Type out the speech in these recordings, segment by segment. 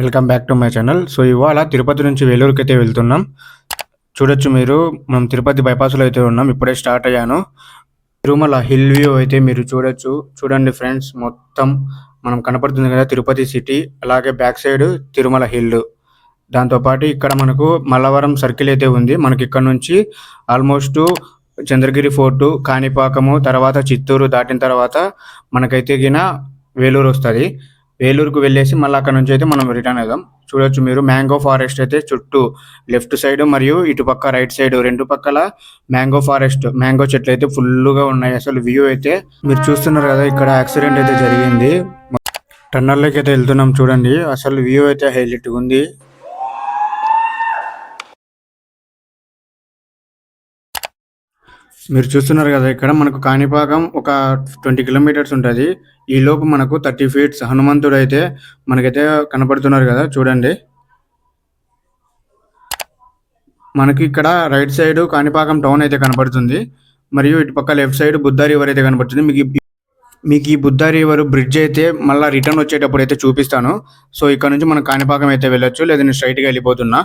Welcome back to my channel. So ఇవాళ తిరుపతి నుంచి వేలూరుకి అయితే వెళ్తున్నాం. చూడొచ్చు మీరు మనం తిరుపతి బైపాస్లో అయితే ఉన్నాం. ఇప్పుడే స్టార్ట్ అయ్యాను. తిరుమల హిల్ వ్యూ అయితే మీరు చూడొచ్చు. చూడండి ఫ్రెండ్స్ మొత్తం మనం కనపడుతుంది కదా తిరుపతి సిటీ అలాగే బ్యాక్ సైడ్ తిరుమల హిల్. దాంతోపాటు ఇక్కడ మనకు మల్లవరం సర్కిల్ అయితే ఉంది. మనకి ఇక్కడ నుంచి ఆల్మోస్ట్ చంద్రగిరి ఫోర్టు కాణిపాకము తర్వాత చిత్తూరు దాటిన తర్వాత మనకైతే గిన వేలూరు వస్తుంది. వేలూరుకు వెళ్ళేసి మళ్ళీ అక్కడ నుంచి అయితే మనం రిటర్న్ అవుదాం. చూడొచ్చు మీరు. మ్యాంగో ఫారెస్ట్ అయితే చుట్టూ లెఫ్ట్ సైడ్ మరియు ఇటు పక్క రైట్ సైడ్ రెండు పక్కల మ్యాంగో ఫారెస్ట్ మ్యాంగో చెట్లు అయితే ఫుల్గా ఉన్నాయి. అసలు వ్యూ అయితే మీరు చూస్తున్నారు కదా ఇక్కడ యాక్సిడెంట్ అయితే జరిగింది. టన్నర్లోకి అయితే వెళ్తున్నాం చూడండి. అసలు వ్యూ అయితే హైలైట్ ఉంది. మీరు చూస్తున్నారు కదా ఇక్కడ మనకు కాణిపాకం ఒక ట్వంటీ కిలోమీటర్స్ ఉంటుంది. ఈ లోపు మనకు థర్టీ ఫీట్స్ హనుమంతుడు అయితే మనకైతే కనపడుతున్నారు కదా చూడండి. మనకి ఇక్కడ రైట్ సైడ్ కాణిపాకం టౌన్ అయితే కనపడుతుంది. మరియు ఇటు పక్క లెఫ్ట్ సైడ్ బుద్ధ రివర్ అయితే కనపడుతుంది. మీకు మీకు ఈ బుద్ధ రివర్ బ్రిడ్జ్ అయితే మళ్ళీ రిటర్న్ వచ్చేటప్పుడు అయితే చూపిస్తాను. సో ఇక్కడ నుంచి మనం కాణిపాకం అయితే వెళ్ళొచ్చు. లేదా నేను స్ట్రైట్గా వెళ్ళిపోతున్నా.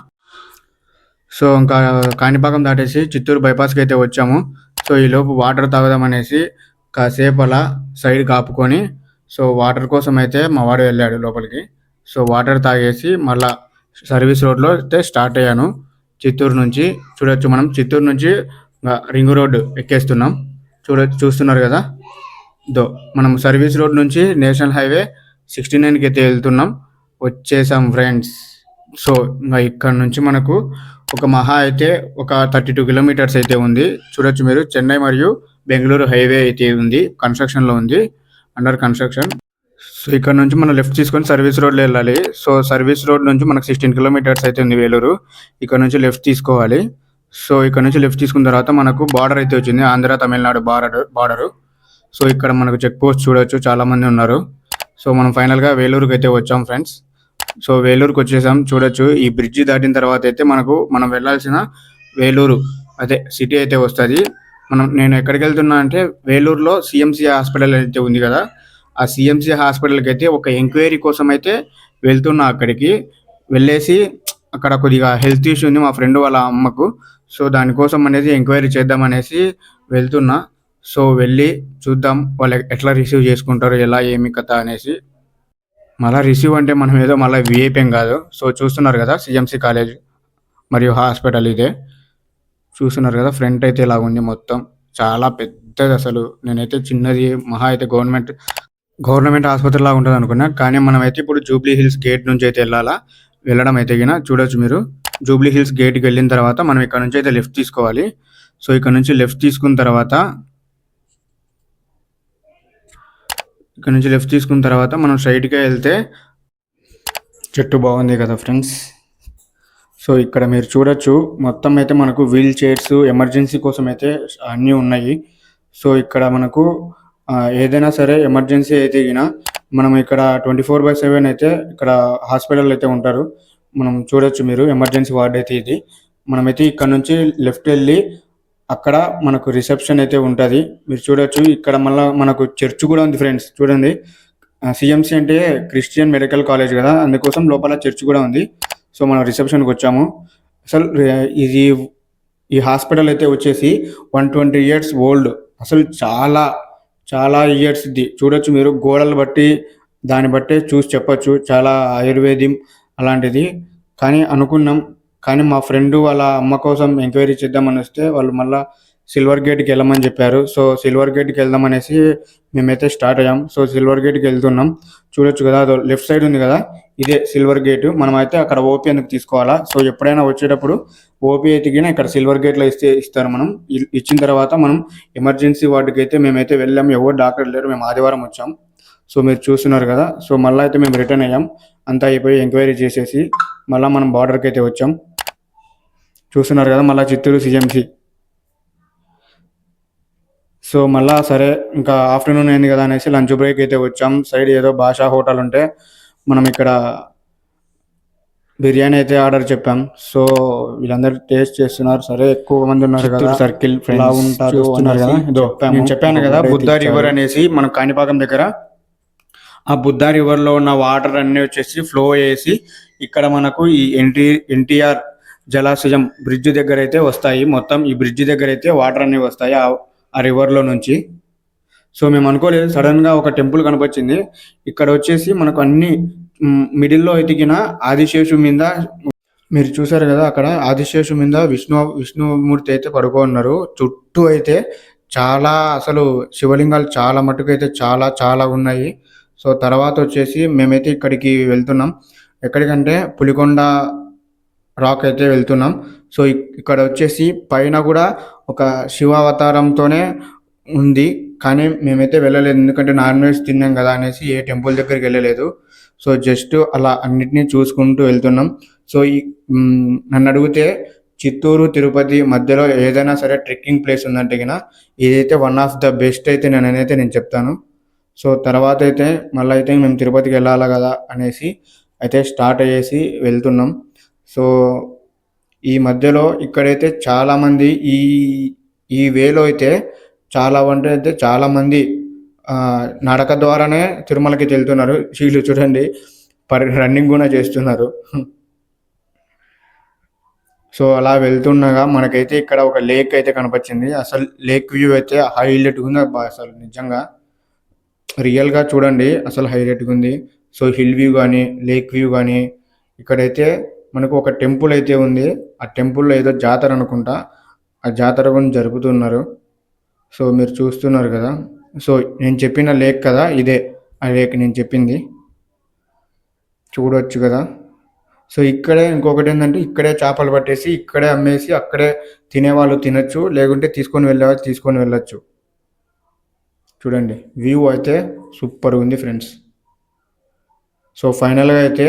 సో ఇంకా కాణిపాకం దాటేసి చిత్తూరు బైపాస్కి అయితే వచ్చాము. సో ఈ లోపు వాటర్ తాగుదాం అనేసి కాసేపు అలా సైడ్ కాపుకొని సో వాటర్ కోసం అయితే మా వాడు వెళ్ళాడు లోపలికి. సో వాటర్ తాగేసి మళ్ళా సర్వీస్ రోడ్లో అయితే స్టార్ట్ అయ్యాను. చిత్తూరు నుంచి చూడొచ్చు మనం. చిత్తూరు నుంచి రింగ్ రోడ్ ఎక్కేస్తున్నాం. చూడ చూస్తున్నారు కదా? దో మనం సర్వీస్ రోడ్ నుంచి నేషనల్ హైవే సిక్స్టీ నైన్కి అయితే వెళ్తున్నాం. వచ్చేసాం ఫ్రెండ్స్. సో ఇంకా ఇక్కడ నుంచి మనకు ఒక మహా అయితే ఒక థర్టీ టూ కిలోమీటర్స్ అయితే ఉంది. చూడొచ్చు మీరు. చెన్నై మరియు బెంగళూరు హైవే అయితే ఉంది. కన్స్ట్రక్షన్లో ఉంది. అండర్ కన్స్ట్రక్షన్ సో ఇక్కడ నుంచి మనం లెఫ్ట్ తీసుకొని సర్వీస్ రోడ్లో వెళ్ళాలి. సో సర్వీస్ రోడ్ నుంచి మనకు సిక్స్టీన్ కిలోమీటర్స్ అయితే ఉంది వేలూరు. ఇక్కడ నుంచి లెఫ్ట్ తీసుకోవాలి. సో ఇక్కడ నుంచి లెఫ్ట్ తీసుకున్న తర్వాత మనకు బార్డర్ అయితే వచ్చింది. Andhra Tamil Nadu border border so ఇక్కడ మనకు చెక్ పోస్ట్ చూడొచ్చు. చాలా మంది ఉన్నారు. సో మనం ఫైనల్గా వేలూరుకి అయితే వచ్చాం ఫ్రెండ్స్ సో వేలూరుకి వచ్చేసాం. చూడొచ్చు. ఈ బ్రిడ్జి దాటిన తర్వాత అయితే మనకు మనం వెళ్ళాల్సిన వేలూరు అదే సిటీ అయితే వస్తుంది. మనం నేను ఎక్కడికి వెళ్తున్నా అంటే వేలూరులో సిఎంసి హాస్పిటల్ అయితే ఉంది కదా. ఆ సిఎంసి హాస్పిటల్కి అయితే ఒక ఎంక్వైరీ కోసం అయితే వెళ్తున్నా అక్కడికి. వెళ్ళేసి అక్కడ కొద్దిగా హెల్త్ ఇష్యూ ఉంది మా ఫ్రెండ్ వాళ్ళ అమ్మకు. సో దానికోసం అనేది ఎంక్వైరీ చేద్దాం అనేసి వెళ్తున్నా. సో వెళ్ళి చూద్దాం వాళ్ళు ఎట్లా రిసీవ్ చేసుకుంటారు ఎలా ఏమి కథ అనేసి. మళ్ళీ రిసీవ్ అంటే మనం ఏదో మళ్ళీ విఐపీఎం కాదు. సో చూస్తున్నారు కదా సిఎంసి కాలేజ్ మరియు హాస్పిటల్ ఇదే. చూస్తున్నారు కదా ఫ్రంట్ అయితే ఇలా ఉంది మొత్తం. చాలా పెద్దది అసలు. నేనైతే చిన్నది మహా అయితే గవర్నమెంట్ గవర్నమెంట్ ఆసుపత్రి లాగా ఉంటుంది అనుకున్నా. కానీ మనం అయితే ఇప్పుడు జూబ్లీ హిల్స్ గేట్ నుంచి అయితే వెళ్ళాలా? వెళ్ళడం అయితే గిన చూడొచ్చు మీరు. జూబ్లీ హిల్స్ గేట్కి వెళ్ళిన తర్వాత మనం ఇక్కడ నుంచి అయితే లెఫ్ట్ తీసుకోవాలి. సో ఇక్కడ నుంచి లెఫ్ట్ తీసుకున్న తర్వాత ఇక్కడ నుంచి లెఫ్ట్ తీసుకున్న తర్వాత మనం స్ట్రైట్గా వెళ్తే చెట్టు బాగుంది కదా ఫ్రెండ్స్. సో ఇక్కడ మీరు చూడొచ్చు మొత్తం అయితే మనకు వీల్ చైర్స్ ఎమర్జెన్సీ కోసం అయితే అన్నీ ఉన్నాయి. సో ఇక్కడ మనకు ఏదైనా సరే ఎమర్జెన్సీ అయితే గిన మనం ఇక్కడ ట్వంటీ ఫోర్ బై సెవెన్ అయితే ఇక్కడ హాస్పిటల్ అయితే ఉంటారు. మనం చూడొచ్చు మీరు ఎమర్జెన్సీ వార్డ్ అయితే ఇది. మనమైతే ఇక్కడ నుంచి లెఫ్ట్ వెళ్ళి అక్కడ మనకు రిసెప్షన్ అయితే ఉంటుంది. మీరు చూడొచ్చు ఇక్కడ మళ్ళీ మనకు చర్చ్ కూడా ఉంది ఫ్రెండ్స్ చూడండి. సిఎంసి అంటే క్రిస్టియన్ మెడికల్ కాలేజ్ కదా. అందుకోసం లోపల చర్చ్ కూడా ఉంది. సో మనం రిసెప్షన్కి వచ్చాము. అసలు ఇది ఈ హాస్పిటల్ అయితే వచ్చేసి వన్ ట్వంటీ ఇయర్స్ ఓల్డ్ అసలు చాలా చాలా ఇయర్స్ ఇది చూడొచ్చు మీరు గోడలు బట్టి దాన్ని బట్టే చూసి చెప్పొచ్చు. చాలా ఆయుర్వేదం అలాంటిది. కానీ అనుకున్నాం కానీ మా ఫ్రెండ్ వాళ్ళ అమ్మ కోసం ఎంక్వైరీ చేద్దామని వస్తే వాళ్ళు మళ్ళీ సిల్వర్ గేట్కి వెళ్ళమని చెప్పారు. సో సిల్వర్ గేట్కి వెళ్దాం అనేసి మేమైతే స్టార్ట్ అయ్యాం. సో సిల్వర్ గేట్కి వెళ్తున్నాం. చూడొచ్చు కదా అదో లెఫ్ట్ సైడ్ ఉంది కదా ఇదే సిల్వర్ గేట్. మనమైతే అక్కడ ఓపీ ఎందుకు తీసుకోవాలా? సో ఎప్పుడైనా వచ్చేటప్పుడు ఓపీ అయితే ఇక్కడ సిల్వర్ గేట్లో ఇస్తే ఇస్తారు మనం. ఇచ్చిన తర్వాత మనం ఎమర్జెన్సీ వార్డుకి అయితే మేమైతే వెళ్ళాం. ఎవరు డాక్టర్ లేరు. మేము ఆదివారం వచ్చాం. సో మీరు చూస్తున్నారు కదా సో మళ్ళీ అయితే మేము రిటర్న్ అయ్యాం. అంతా అయిపోయి ఎంక్వైరీ చేసేసి మళ్ళీ మనం బార్డర్కి అయితే వచ్చాం. చూస్తున్నారు కదా మళ్ళీ చిత్తూరు సిఎంసి సో మళ్ళా సరే ఇంకా ఆఫ్టర్నూన్ అయింది కదా అనేసి లంచ్ బ్రేక్ అయితే వచ్చాం. సైడ్ ఏదో భాషా హోటల్ ఉంటే మనం ఇక్కడ బిర్యానీ అయితే ఆర్డర్ చెప్పాం. సో వీళ్ళందరూ టేస్ట్ చేస్తున్నారు. సరే ఎక్కువ మంది ఉన్నారు కదా. సర్కిల్ ఉంటారు కదా. నేను చెప్పాను కదా బుద్ధ. రివర్ అనేసి మన కాణిపాకం దగ్గర. ఆ బుద్ధ రివర్లో ఉన్న వాటర్ అన్నీ వచ్చేసి ఫ్లో చేసి ఇక్కడ మనకు ఈ ఎన్టీ ఎన్టీఆర్ జలాశయం బ్రిడ్జ్ దగ్గర అయితే వస్తాయి. మొత్తం ఈ బ్రిడ్జ్ దగ్గర అయితే వాటర్ అన్నీ వస్తాయి ఆ ఆ రివర్లో నుంచి. సో మేము అనుకోలేదు. సడన్గా ఒక టెంపుల్ కనపచ్చింది. ఇక్కడ వచ్చేసి మనకు అన్ని మిడిల్లో ఎతికిన ఆదిశేషు మీద మీరు చూసారు కదా అక్కడ ఆదిశేషు మీద విష్ణు విష్ణుమూర్తి అయితే పడుకో ఉన్నారు. చుట్టూ అయితే చాలా అసలు శివలింగాలు చాలా మటుకు అయితే చాలా చాలా ఉన్నాయి. సో తర్వాత వచ్చేసి మేమైతే ఇక్కడికి వెళ్తున్నాం. ఎక్కడికంటే పులికొండ రాక్ అయితే వెళ్తున్నాం. సో ఇక్కడ వచ్చేసి పైన కూడా ఒక శివ అవతారంతోనే ఉంది. కానీ మేమైతే వెళ్ళలేదు. ఎందుకంటే నాన్ వెజ్ తిన్నాం కదా అనేసి ఏ టెంపుల్ దగ్గరికి వెళ్ళలేదు. సో జస్ట్ అలా అన్నిటినీ చూసుకుంటూ వెళ్తున్నాం. సో ఈ నన్ను అడిగితే చిత్తూరు తిరుపతి మధ్యలో ఏదైనా సరే ట్రెక్కింగ్ ప్లేస్ ఉందంటే గిన ఇదైతే వన్ ఆఫ్ ద బెస్ట్ అయితే నేనైతే నేను చెప్తాను. సో తర్వాత అయితే మళ్ళీ అయితే మేము తిరుపతికి వెళ్ళాలి కదా అనేసి అయితే స్టార్ట్ అయ్యేసి వెళ్తున్నాం. సో ఈ మధ్యలో ఇక్కడైతే చాలామంది ఈ ఈ వేలో అయితే చాలా అంటే అయితే చాలామంది నడక ద్వారానే తిరుమలకి వెళ్తున్నారు. వీళ్ళు చూడండి పరి రన్నింగ్ కూడా చేస్తున్నారు. సో అలా వెళ్తుండగా మనకైతే ఇక్కడ ఒక లేక్ అయితే కనపచ్చింది. అసలు లేక్ వ్యూ అయితే హైలైట్గా ఉంది అసలు నిజంగా. రియల్గా చూడండి అసలు హైలైట్గా ఉంది. సో హిల్ వ్యూ కానీ లేక్ వ్యూ కానీ ఇక్కడైతే మనకు ఒక టెంపుల్ అయితే ఉంది. ఆ టెంపుల్లో ఏదో జాతర అనుకుంటా. ఆ జాతర కూడా జరుపుతున్నారు. సో మీరు చూస్తున్నారు కదా. సో నేను చెప్పిన లేక్ కదా ఇదే. ఆ లేక్ నేను చెప్పింది. చూడొచ్చు కదా. సో ఇక్కడే ఇంకొకటి ఏంటంటే ఇక్కడే చేపలు పట్టేసి ఇక్కడే అమ్మేసి అక్కడే తినేవాళ్ళు తినచ్చు. లేకుంటే తీసుకొని వెళ్ళేవాళ్ళు తీసుకొని వెళ్ళచ్చు. చూడండి. వ్యూ అయితే సూపర్ ఉంది ఫ్రెండ్స్. సో ఫైనల్గా అయితే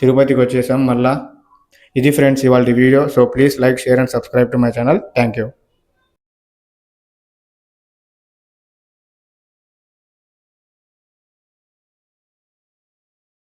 తిరుపతికి వచ్చేసాం మళ్ళా. ఇది ఫ్రెండ్స్ ఇవాళ video. So please like share and subscribe to my channel thank you